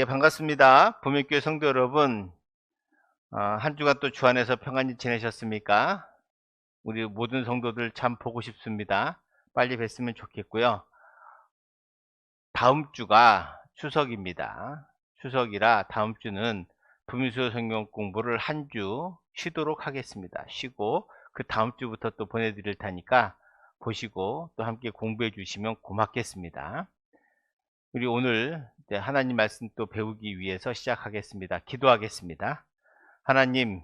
예, 반갑습니다. 부명교회 성도 여러분, 어, 한 주간 또 주 안에서 평안히 지내셨습니까? 우리 모든 성도들 참 보고 싶습니다. 빨리 뵀으면 좋겠고요. 다음 주가 추석입니다. 추석이라 다음 주는 부민수요 성경 공부를 한 주 쉬도록 하겠습니다. 쉬고 그 다음 주부터 또 보내드릴 테니까 보시고 또 함께 공부해 주시면 고맙겠습니다. 우리 오늘 이제 하나님 말씀 또 배우기 위해서 시작하겠습니다. 기도하겠습니다. 하나님,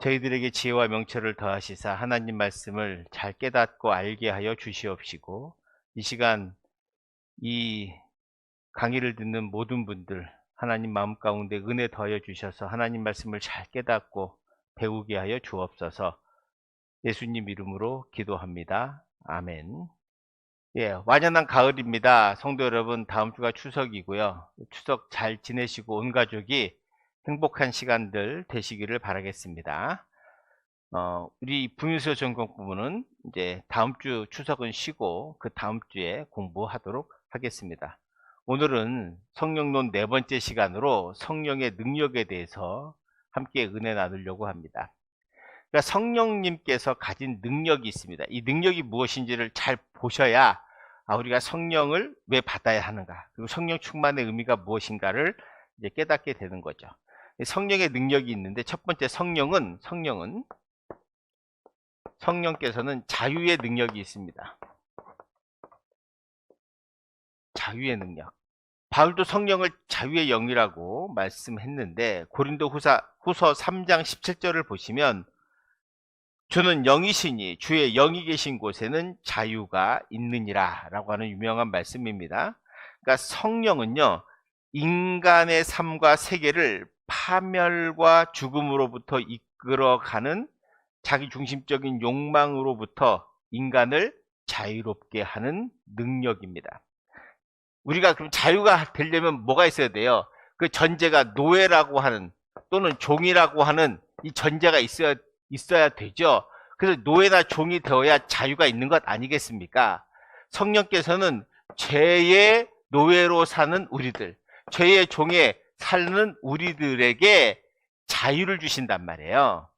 저희들에게 지혜와 명철을 더하시사 하나님 말씀을 잘 깨닫고 알게 하여 주시옵시고 이 시간 이 강의를 듣는 모든 분들 하나님 마음 가운데 은혜 더하여 주셔서 하나님 말씀을 잘 깨닫고 배우게 하여 주옵소서 예수님 이름으로 기도합니다. 아멘. 예, 완연한 가을입니다. 성도 여러분, 다음 주가 추석이고요. 추석 잘 지내시고 온 가족이 행복한 시간들 되시기를 바라겠습니다. 어, 우리 부민수요 전공 부부는 이제 다음 주 추석은 쉬고 그 다음 주에 공부하도록 하겠습니다. 오늘은 성령론 네 번째 시간으로 성령의 능력에 대해서 함께 은혜 나누려고 합니다. 그러니까 성령님께서 가진 능력이 있습니다. 이 능력이 무엇인지를 잘 보셔야 아, 우리가 성령을 왜 받아야 하는가, 그리고 성령 충만의 의미가 무엇인가를 이제 깨닫게 되는 거죠. 성령의 능력이 있는데 첫 번째 성령은 성령은 성령께서는 자유의 능력이 있습니다. 자유의 능력. 바울도 성령을 자유의 영이라고 말씀했는데 고린도 후사, 후서 3장 17절을 보시면 주는 영이시니 주의 영이 계신 곳에는 자유가 있느니라 라고 하는 유명한 말씀입니다. 그러니까 성령은요, 인간의 삶과 세계를 파멸과 죽음으로부터 이끌어가는 자기 중심적인 욕망으로부터 인간을 자유롭게 하는 능력입니다. 우리가 그럼 자유가 되려면 뭐가 있어야 돼요? 그 전제가 노예라고 하는 또는 종이라고 하는 이 전제가 있어야 있어야 되죠. 그래서 노예나 종이 되어야 자유가 있는 것 아니겠습니까? 성령께서는 죄의 노예로 사는 우리들, 죄의 종에 사는 우리들에게 자유를 주신단 말이에요.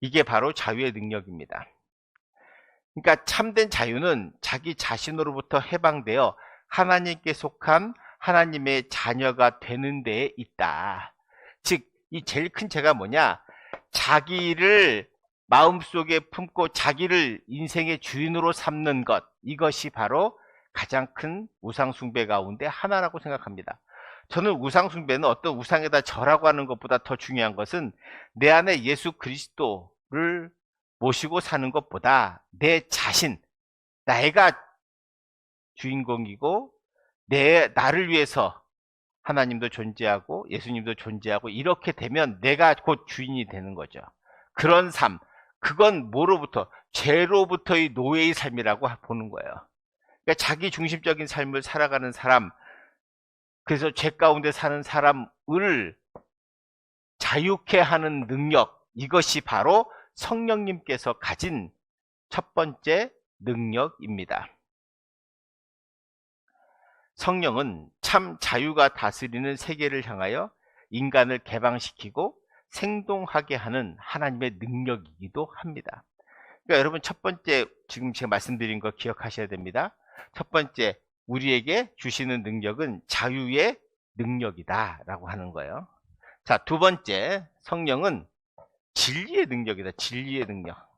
이게 바로 자유의 능력입니다. 그러니까 참된 자유는 자기 자신으로부터 해방되어 하나님께 속한 하나님의 자녀가 되는 데에 있다. 즉, 이 제일 큰 죄가 뭐냐? 자기를 마음속에 품고 자기를 인생의 주인으로 삼는 것. 이것이 바로 가장 큰 우상숭배 가운데 하나라고 생각합니다. 저는 우상숭배는 어떤 우상에다 절하고 하는 것보다 더 중요한 것은 내 안에 예수 그리스도를 모시고 사는 것보다 내 자신, 내가 주인공이고 내 나를 위해서 하나님도 존재하고 예수님도 존재하고 이렇게 되면 내가 곧 주인이 되는 거죠. 그런 삶, 그건 뭐로부터 죄로부터의 노예의 삶이라고 보는 거예요. 그러니까 자기 중심적인 삶을 살아가는 사람, 그래서 죄 가운데 사는 사람을 자유케 하는 능력, 이것이 바로 성령님께서 가진 첫 번째 능력입니다. 성령은 참 자유가 다스리는 세계를 향하여 인간을 개방시키고 생동하게 하는 하나님의 능력이기도 합니다. 그러니까 여러분 첫 번째 지금 제가 말씀드린 거 기억하셔야 됩니다. 첫 번째 우리에게 주시는 능력은 자유의 능력이다라고 하는 거예요. 자, 두 번째 성령은 진리의 능력이다. 진리의 능력.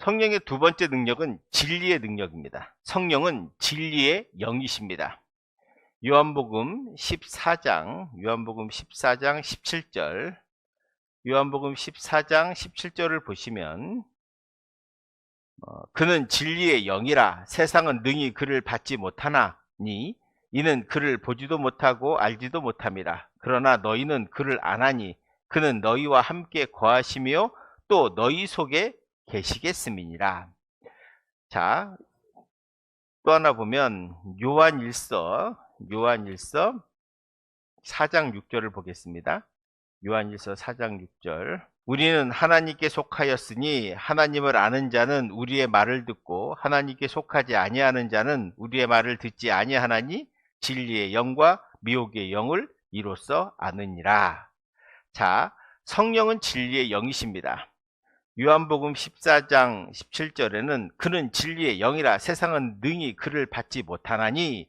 성령의 두 번째 능력은 진리의 능력입니다. 성령은 진리의 영이십니다. 요한복음 14장, 요한복음 14장 17절, 요한복음 14장 17절을 보시면 어, 그는 진리의 영이라 세상은 능히 그를 받지 못하나니 이는 그를 보지도 못하고 알지도 못함이라. 그러나 너희는 그를 안하니 그는 너희와 함께 거하시며 또 너희 속에 계시겠음이니라. 자, 또 하나 보면 요한 일서 요한 일서 4장 6절을 보겠습니다. 요한일서 4장 6절. 우리는 하나님께 속하였으니 하나님을 아는 자는 우리의 말을 듣고 하나님께 속하지 아니하는 자는 우리의 말을 듣지 아니하나니 진리의 영과 미혹의 영을 이로써 아느니라. 자, 성령은 진리의 영이십니다. 요한복음 14장 17절에는 그는 진리의 영이라 세상은 능히 그를 받지 못하나니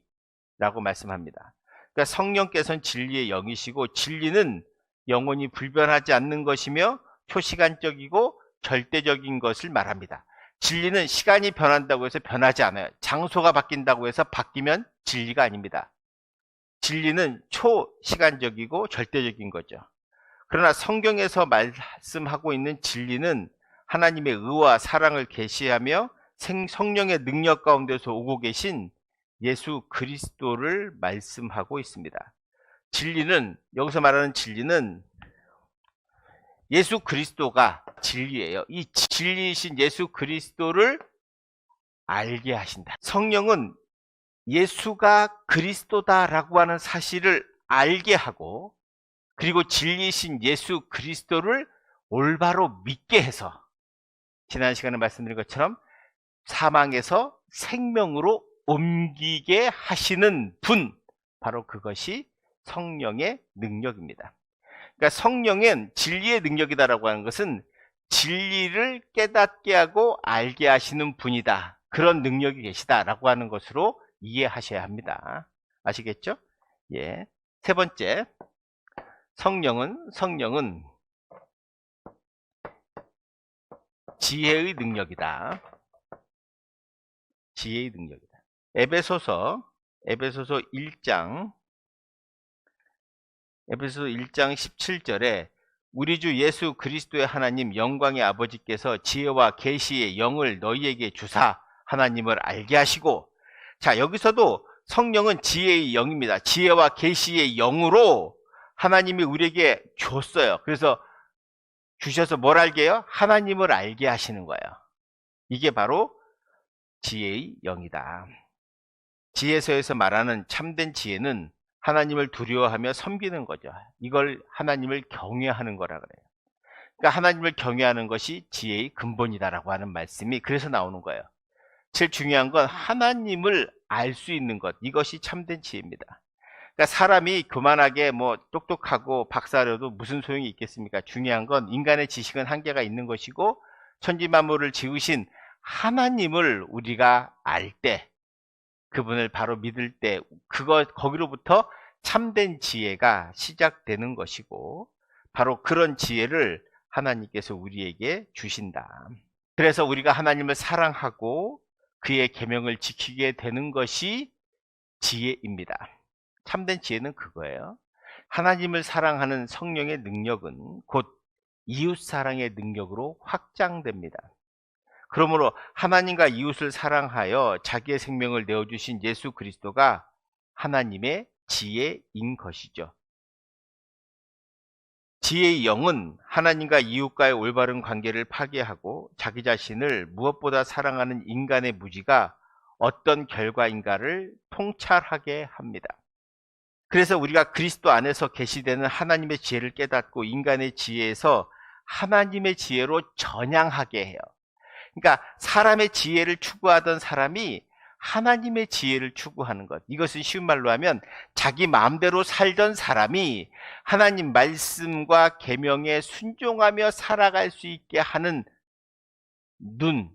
라고 말씀합니다. 그러니까 성령께서는 진리의 영이시고 진리는 영원히 불변하지 않는 것이며 초시간적이고 절대적인 것을 말합니다. 진리는 시간이 변한다고 해서 변하지 않아요. 장소가 바뀐다고 해서 바뀌면 진리가 아닙니다. 진리는 초시간적이고 절대적인 거죠. 그러나 성경에서 말씀하고 있는 진리는 하나님의 의와 사랑을 계시하며 생- 성령의 능력 가운데서 오고 계신 예수 그리스도를 말씀하고 있습니다. 진리는 여기서 말하는 진리는 예수 그리스도가 진리예요. 이 진리이신 예수 그리스도를 알게 하신다. 성령은 예수가 그리스도다라고 하는 사실을 알게 하고 그리고 진리이신 예수 그리스도를 올바로 믿게 해서 지난 시간에 말씀드린 것처럼 사망에서 생명으로 옮기게 하시는 분 바로 그것이 성령의 능력입니다. 그러니까 성령은 진리의 능력이다라고 하는 것은 진리를 깨닫게 하고 알게 하시는 분이다. 그런 능력이 계시다라고 하는 것으로 이해하셔야 합니다. 아시겠죠? 예. 세 번째. 성령은 성령은 지혜의 능력이다. 지혜의 능력이다. 에베소서 에베소서 1장 에베소서 1장 17절에 우리 주 예수 그리스도의 하나님 영광의 아버지께서 지혜와 계시의 영을 너희에게 주사 하나님을 알게 하시고 자 여기서도 성령은 지혜의 영입니다. 지혜와 계시의 영으로 하나님이 우리에게 줬어요. 그래서 주셔서 뭘 알게 해요? 하나님을 알게 하시는 거예요. 이게 바로 지혜의 영이다. 지혜서에서 말하는 참된 지혜는 하나님을 두려워하며 섬기는 거죠. 이걸 하나님을 경외하는 거라 그래요. 그러니까 하나님을 경외하는 것이 지혜의 근본이다라고 하는 말씀이 그래서 나오는 거예요. 제일 중요한 건 하나님을 알 수 있는 것. 이것이 참된 지혜입니다. 그러니까 사람이 교만하게 뭐 똑똑하고 박사려도 무슨 소용이 있겠습니까? 중요한 건 인간의 지식은 한계가 있는 것이고 천지만물을 지으신 하나님을 우리가 알 때, 그분을 바로 믿을 때, 그거, 거기로부터 참된 지혜가 시작되는 것이고, 바로 그런 지혜를 하나님께서 우리에게 주신다. 그래서 우리가 하나님을 사랑하고 그의 계명을 지키게 되는 것이 지혜입니다. 참된 지혜는 그거예요. 하나님을 사랑하는 성령의 능력은 곧 이웃 사랑의 능력으로 확장됩니다. 그러므로 하나님과 이웃을 사랑하여 자기의 생명을 내어 주신 예수 그리스도가 하나님의 지혜인 것이죠. 지혜의 영은 하나님과 이웃과의 올바른 관계를 파괴하고 자기 자신을 무엇보다 사랑하는 인간의 무지가 어떤 결과인가를 통찰하게 합니다. 그래서 우리가 그리스도 안에서 계시되는 하나님의 지혜를 깨닫고 인간의 지혜에서 하나님의 지혜로 전향하게 해요. 그러니까 사람의 지혜를 추구하던 사람이 하나님의 지혜를 추구하는 것. 이것은 쉬운 말로 하면 자기 마음대로 살던 사람이 하나님 말씀과 계명에 순종하며 살아갈 수 있게 하는 눈,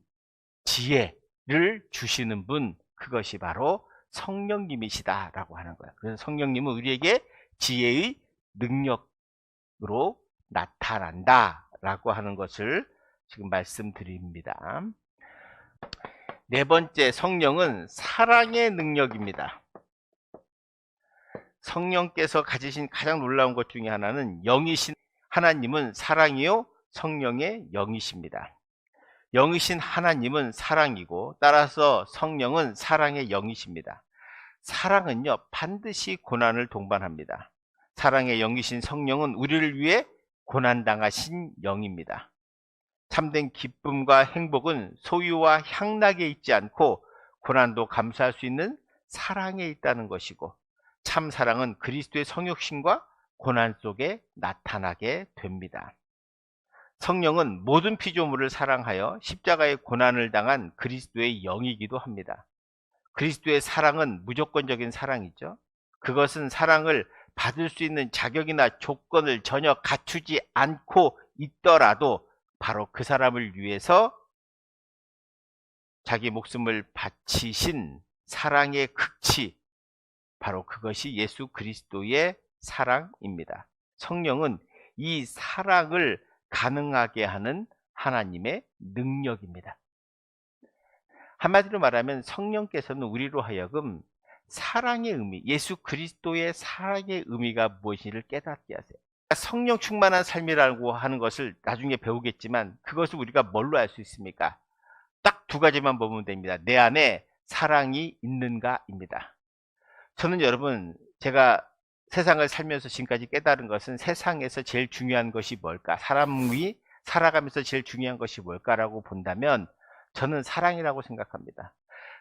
지혜를 주시는 분, 그것이 바로 성령님이시다라고 하는 거예요. 그래서 성령님은 우리에게 지혜의 능력으로 나타난다라고 하는 것을 지금 말씀드립니다. 네 번째 성령은 사랑의 능력입니다. 성령께서 가지신 가장 놀라운 것 중에 하나는 영이신 하나님은 사랑이요 성령의 영이십니다. 영이신 하나님은 사랑이고 따라서 성령은 사랑의 영이십니다. 사랑은요 반드시 고난을 동반합니다. 사랑의 영이신 성령은 우리를 위해 고난당하신 영입니다. 참된 기쁨과 행복은 소유와 향락에 있지 않고 고난도 감수할 수 있는 사랑에 있다는 것이고 참 사랑은 그리스도의 성육신과 고난 속에 나타나게 됩니다. 성령은 모든 피조물을 사랑하여 십자가의 고난을 당한 그리스도의 영이기도 합니다. 그리스도의 사랑은 무조건적인 사랑이죠. 그것은 사랑을 받을 수 있는 자격이나 조건을 전혀 갖추지 않고 있더라도 바로 그 사람을 위해서 자기 목숨을 바치신 사랑의 극치, 바로 그것이 예수 그리스도의 사랑입니다. 성령은 이 사랑을 가능하게 하는 하나님의 능력입니다. 한마디로 말하면 성령께서는 우리로 하여금 사랑의 의미, 예수 그리스도의 사랑의 의미가 무엇인지를 깨닫게 하세요. 성령 충만한 삶이라고 하는 것을 나중에 배우겠지만 그것을 우리가 뭘로 알 수 있습니까? 딱 두 가지만 보면 됩니다. 내 안에 사랑이 있는가입니다. 저는 여러분 제가 세상을 살면서 지금까지 깨달은 것은 세상에서 제일 중요한 것이 뭘까? 사람이 살아가면서 제일 중요한 것이 뭘까라고 본다면 저는 사랑이라고 생각합니다.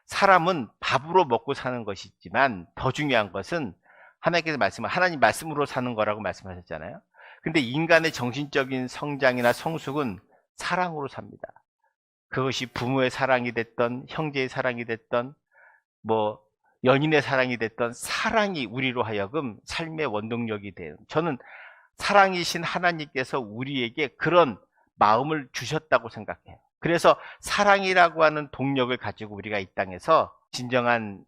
사람은 밥으로 먹고 사는 것이지만 더 중요한 것은 하나님께서 말씀을 하나님 말씀으로 사는 거라고 말씀하셨잖아요. 근데 인간의 정신적인 성장이나 성숙은 사랑으로 삽니다. 그것이 부모의 사랑이 됐던 형제의 사랑이 됐던 뭐 연인의 사랑이 됐던 사랑이 우리로 하여금 삶의 원동력이 돼요. 저는 사랑이신 하나님께서 우리에게 그런 마음을 주셨다고 생각해요. 그래서 사랑이라고 하는 동력을 가지고 우리가 이 땅에서 진정한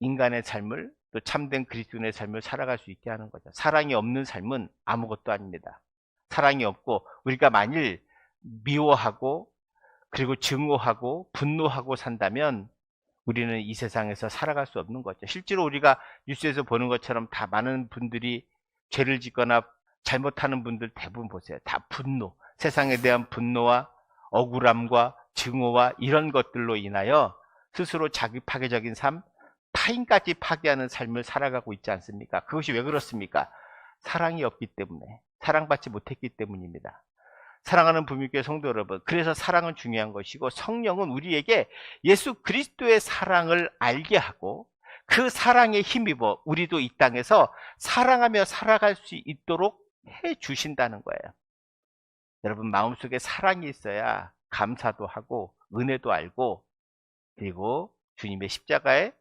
인간의 삶을 또 참된 그리스도인의 삶을 살아갈 수 있게 하는 거죠. 사랑이 없는 삶은 아무것도 아닙니다. 사랑이 없고 우리가 만일 미워하고 그리고 증오하고 분노하고 산다면 우리는 이 세상에서 살아갈 수 없는 거죠. 실제로 우리가 뉴스에서 보는 것처럼 다 많은 분들이 죄를 짓거나 잘못하는 분들 대부분 보세요. 다 분노, 세상에 대한 분노와 억울함과 증오와 이런 것들로 인하여 스스로 자기 파괴적인 삶, 타인까지 파괴하는 삶을 살아가고 있지 않습니까? 그것이 왜 그렇습니까? 사랑이 없기 때문에, 사랑받지 못했기 때문입니다. 사랑하는 부모교회 성도 여러분, 그래서 사랑은 중요한 것이고 성령은 우리에게 예수 그리스도의 사랑을 알게 하고 그 사랑에 힘입어 우리도 이 땅에서 사랑하며 살아갈 수 있도록 해 주신다는 거예요. 여러분 마음속에 사랑이 있어야 감사도 하고 은혜도 알고 그리고 주님의 십자가의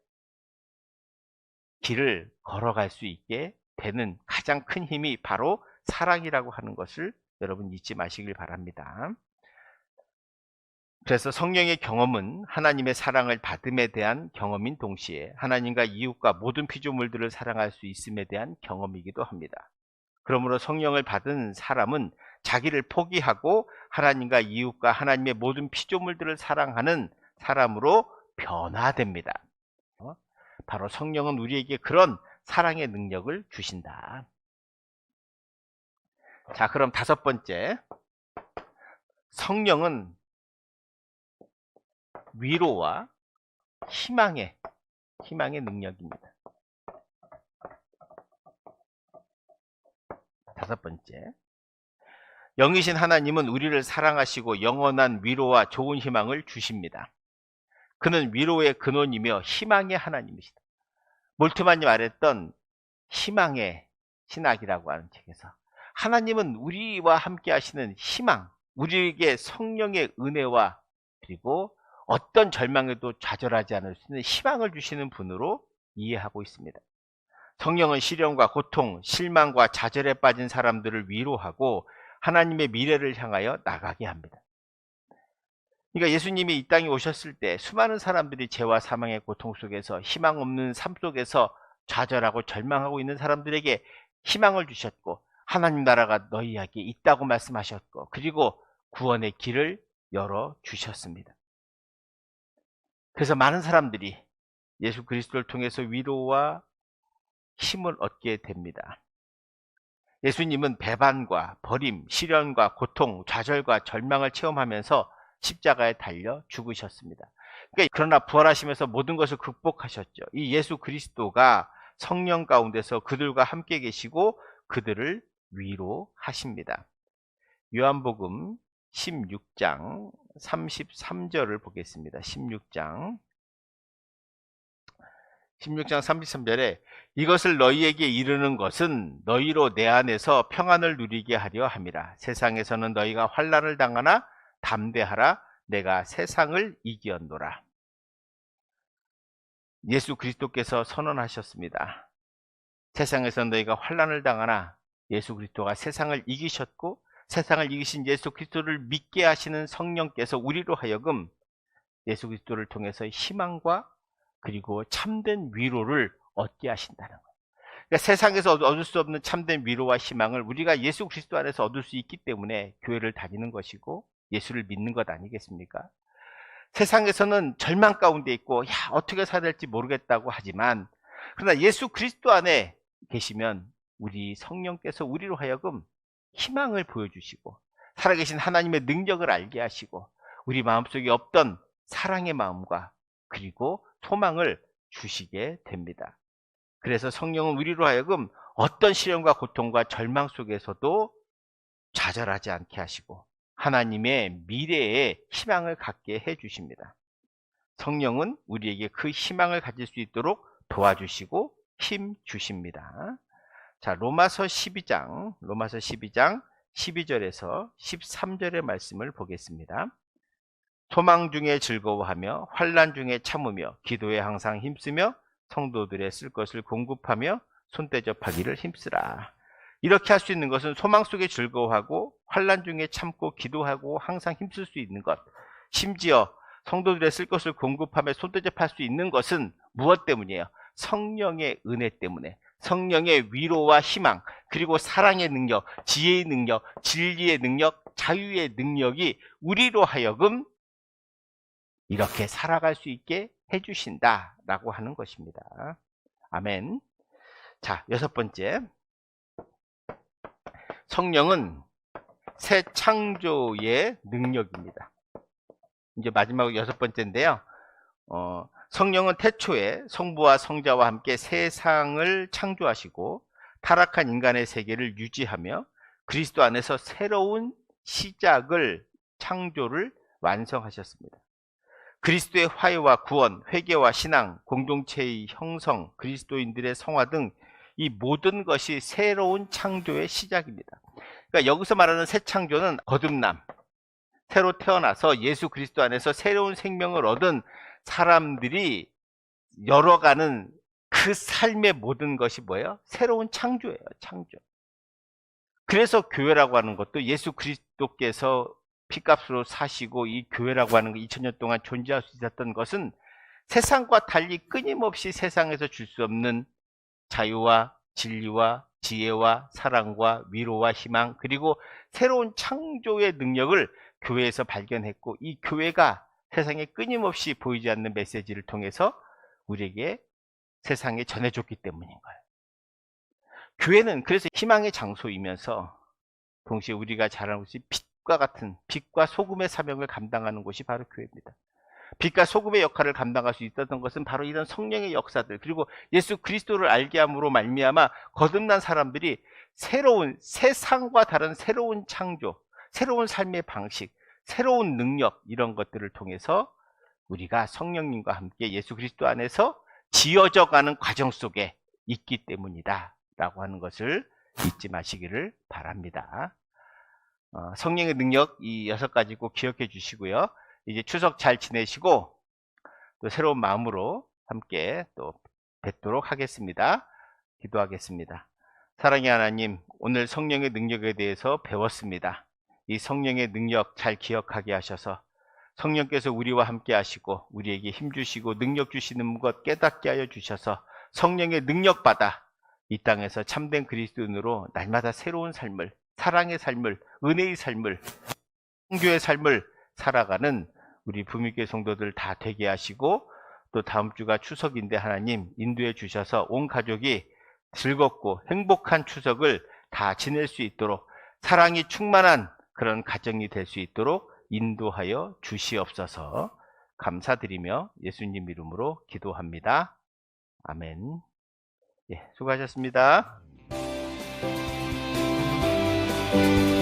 길을 걸어갈 수 있게 되는 가장 큰 힘이 바로 사랑이라고 하는 것을 여러분 잊지 마시길 바랍니다. 그래서 성령의 경험은 하나님의 사랑을 받음에 대한 경험인 동시에 하나님과 이웃과 모든 피조물들을 사랑할 수 있음에 대한 경험이기도 합니다. 그러므로 성령을 받은 사람은 자기를 포기하고 하나님과 이웃과 하나님의 모든 피조물들을 사랑하는 사람으로 변화됩니다. 어? 바로 성령은 우리에게 그런 사랑의 능력을 주신다. 자, 그럼 다섯 번째. 성령은 위로와 희망의, 희망의 능력입니다. 다섯 번째. 영이신 하나님은 우리를 사랑하시고 영원한 위로와 좋은 희망을 주십니다. 그는 위로의 근원이며 희망의 하나님이시다. 몰트만이 말했던 희망의 신학이라고 하는 책에서 하나님은 우리와 함께 하시는 희망, 우리에게 성령의 은혜와 그리고 어떤 절망에도 좌절하지 않을 수 있는 희망을 주시는 분으로 이해하고 있습니다. 성령은 시련과 고통, 실망과 좌절에 빠진 사람들을 위로하고 하나님의 미래를 향하여 나가게 합니다. 그러니까 예수님이 이 땅에 오셨을 때 수많은 사람들이 죄와 사망의 고통 속에서 희망 없는 삶 속에서 좌절하고 절망하고 있는 사람들에게 희망을 주셨고 하나님 나라가 너희에게 있다고 말씀하셨고 그리고 구원의 길을 열어 주셨습니다. 그래서 많은 사람들이 예수 그리스도를 통해서 위로와 힘을 얻게 됩니다. 예수님은 배반과 버림, 시련과 고통, 좌절과 절망을 체험하면서 십자가에 달려 죽으셨습니다. 그러니까 그러나 부활하시면서 모든 것을 극복하셨죠. 이 예수 그리스도가 성령 가운데서 그들과 함께 계시고 그들을 위로하십니다. 요한복음 16장 33절을 보겠습니다. 16장 16장 33절에 이것을 너희에게 이르는 것은 너희로 내 안에서 평안을 누리게 하려 함이라. 세상에서는 너희가 환란을 당하나 담대하라. 내가 세상을 이기었노라. 예수 그리스도께서 선언하셨습니다. 세상에서 너희가 환란을 당하나 예수 그리스도가 세상을 이기셨고 세상을 이기신 예수 그리스도를 믿게 하시는 성령께서 우리로 하여금 예수 그리스도를 통해서 희망과 그리고 참된 위로를 얻게 하신다는 거예요. 그러니까 세상에서 얻을 수 없는 참된 위로와 희망을 우리가 예수 그리스도 안에서 얻을 수 있기 때문에 교회를 다니는 것이고 예수를 믿는 것 아니겠습니까? 세상에서는 절망 가운데 있고 야 어떻게 살아야 될지 모르겠다고 하지만 그러나 예수 그리스도 안에 계시면 우리 성령께서 우리로 하여금 희망을 보여주시고 살아계신 하나님의 능력을 알게 하시고 우리 마음속에 없던 사랑의 마음과 그리고 소망을 주시게 됩니다. 그래서 성령은 우리로 하여금 어떤 시련과 고통과 절망 속에서도 좌절하지 않게 하시고 하나님의 미래에 희망을 갖게 해 주십니다. 성령은 우리에게 그 희망을 가질 수 있도록 도와주시고 힘 주십니다. 자, 로마서 12장, 로마서 12장 12절에서 13절의 말씀을 보겠습니다. 소망 중에 즐거워하며 환란 중에 참으며 기도에 항상 힘쓰며 성도들의 쓸 것을 공급하며 손대접하기를 힘쓰라. 이렇게 할 수 있는 것은 소망 속에 즐거워하고 환란 중에 참고 기도하고 항상 힘쓸 수 있는 것. 심지어 성도들의 쓸 것을 공급하며 손대접할 수 있는 것은 무엇 때문이에요? 성령의 은혜 때문에. 성령의 위로와 희망, 그리고 사랑의 능력, 지혜의 능력, 진리의 능력, 자유의 능력이 우리로 하여금 이렇게 살아갈 수 있게 해주신다 라고 하는 것입니다. 아멘. 자, 여섯 번째. 성령은 새 창조의 능력입니다. 이제 마지막 여섯 번째인데요. 어, 성령은 태초에 성부와 성자와 함께 세상을 창조하시고 타락한 인간의 세계를 유지하며 그리스도 안에서 새로운 시작을 창조를 완성하셨습니다. 그리스도의 화해와 구원, 회개와 신앙, 공동체의 형성, 그리스도인들의 성화 등 이 모든 것이 새로운 창조의 시작입니다. 그러니까 여기서 말하는 새 창조는 거듭남, 새로 태어나서 예수 그리스도 안에서 새로운 생명을 얻은 사람들이 열어가는 그 삶의 모든 것이 뭐예요? 새로운 창조예요, 창조. 그래서 교회라고 하는 것도 예수 그리스도께서 피값으로 사시고 이 교회라고 하는 거 2000년 동안 존재할 수 있었던 것은 세상과 달리 끊임없이 세상에서 줄 수 없는 자유와 진리와 지혜와 사랑과 위로와 희망 그리고 새로운 창조의 능력을 교회에서 발견했고 이 교회가 세상에 끊임없이 보이지 않는 메시지를 통해서 우리에게 세상에 전해줬기 때문인 거예요. 교회는 그래서 희망의 장소이면서 동시에 우리가 잘 알고 있이 빛 과 같은 빛과 소금의 사명을 감당하는 곳이 바로 교회입니다. 빛과 소금의 역할을 감당할 수 있었던 것은 바로 이런 성령의 역사들 그리고 예수 그리스도를 알게 함으로 말미암아 거듭난 사람들이 새로운 세상과 다른 새로운 창조, 새로운 삶의 방식, 새로운 능력 이런 것들을 통해서 우리가 성령님과 함께 예수 그리스도 안에서 지어져 가는 과정 속에 있기 때문이다 라고 하는 것을 잊지 마시기를 바랍니다. 어, 성령의 능력 이 여섯 가지 꼭 기억해 주시고요. 이제 추석 잘 지내시고 또 새로운 마음으로 함께 또 뵙도록 하겠습니다. 기도하겠습니다. 사랑의 하나님, 오늘 성령의 능력에 대해서 배웠습니다. 이 성령의 능력 잘 기억하게 하셔서 성령께서 우리와 함께 하시고 우리에게 힘 주시고 능력 주시는 것 깨닫게 하여 주셔서 성령의 능력 받아 이 땅에서 참된 그리스도인으로 날마다 새로운 삶을 사랑의 삶을 은혜의 삶을 성교의 삶을 살아가는 우리 부미교회 성도들 다 되게 하시고 또 다음 주가 추석인데 하나님 인도해 주셔서 온 가족이 즐겁고 행복한 추석을 다 지낼 수 있도록 사랑이 충만한 그런 가정이 될 수 있도록 인도하여 주시옵소서 감사드리며 예수님 이름으로 기도합니다. 아멘. 예, 수고하셨습니다. you